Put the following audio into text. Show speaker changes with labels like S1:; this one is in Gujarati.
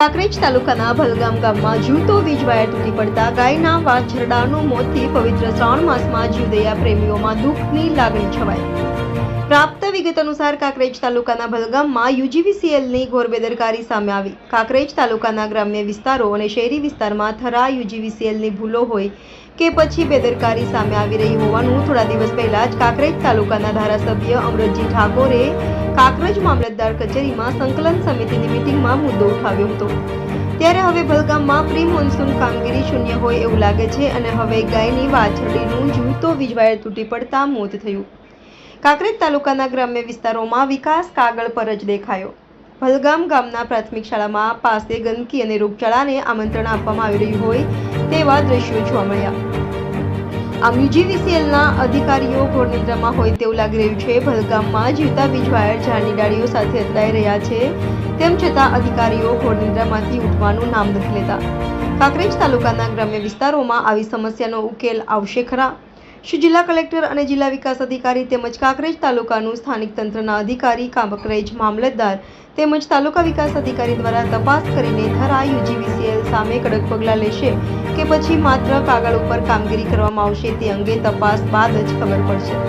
S1: કાંકરેજ તાલુકાના ભલગામ ગામમાં જૂતો વીજ વાયર તૂટી પડતા ગાયના વાછરડાનું મોતથી પવિત્ર શ્રાવણ માસમાં જીવદયા પ્રેમીઓમાં દુઃખની લાગણી છવાઈ. પ્રાપ્ત વિગત અનુસાર કાંકરેજ તાલુકાના ભલગામમાં યુજીવીસીએલની ઘોર બેદરકારી સામે આવી. કાંકરેજ તાલુકાના ગ્રામ્ય વિસ્તારો અને શહેરી વિસ્તારમાં થરા યુજીવીસીએલની ભૂલો હોય કે પછી બેદરકારી સામે આવી રહી હોવાનું થોડા દિવસ પહેલા જ કાંકરેજ તાલુકાના ધારાસભ્ય અમરતજી ઠાકોરે કાકરેજ મામલતદાર કચેરીમાં સંકલન સમિતિની મિટિંગમાં મુદ્દો ઉઠાવ્યો હતો. ત્યારે હવે ભલગામમાં પ્રી મોન્સૂન કામગીરી શૂન્ય હોય એવું લાગે છે અને હવે ગાયની વાછરડીનું જૂતો વીજવાયર તૂટી પડતા મોત થયું. કાંકરેજ તાલુકાના ગ્રામ્ય વિસ્તારોમાં વિકાસ કાગળ પર જ દેખાયો. ભલગામ ગામના પ્રાથમિક શાળામાં પાસે ગંદકી અને રોગચાળાને આમંત્રણ આપવામાં આવી રહ્યું હોય તેવા દ્રશ્યો જોવા મળ્યા. આમ યુજીવીસીએલના અધિકારીઓ ઘોર હોય તેવું લાગી રહ્યું છે. ભલગામમાં જીવતા વીજવાયર ઝાડની ડાળીઓ સાથે અથડાઈ રહ્યા છે. તેમ છતાં અધિકારીઓ ઘોર ઉઠવાનું નામ નથી લેતા. કાંકરેજ તાલુકાના ગ્રામ્ય વિસ્તારોમાં આવી સમસ્યાનો ઉકેલ આવશે ખરા? શું જિલ્લા કલેક્ટર અને જિલ્લા વિકાસ અધિકારી તેમજ કાંકરેજ તાલુકાનું સ્થાનિક તંત્રના અધિકારી કાંકરેજ મામલતદાર તેમજ તાલુકા વિકાસ અધિકારી દ્વારા તપાસ કરીને થરા યુજીવીસીએલ સામે કડક પગલાં લેશે કે પછી માત્ર કાગળ ઉપર કામગીરી કરવામાં આવશે તે અંગે તપાસ બાદ જ ખબર પડશે.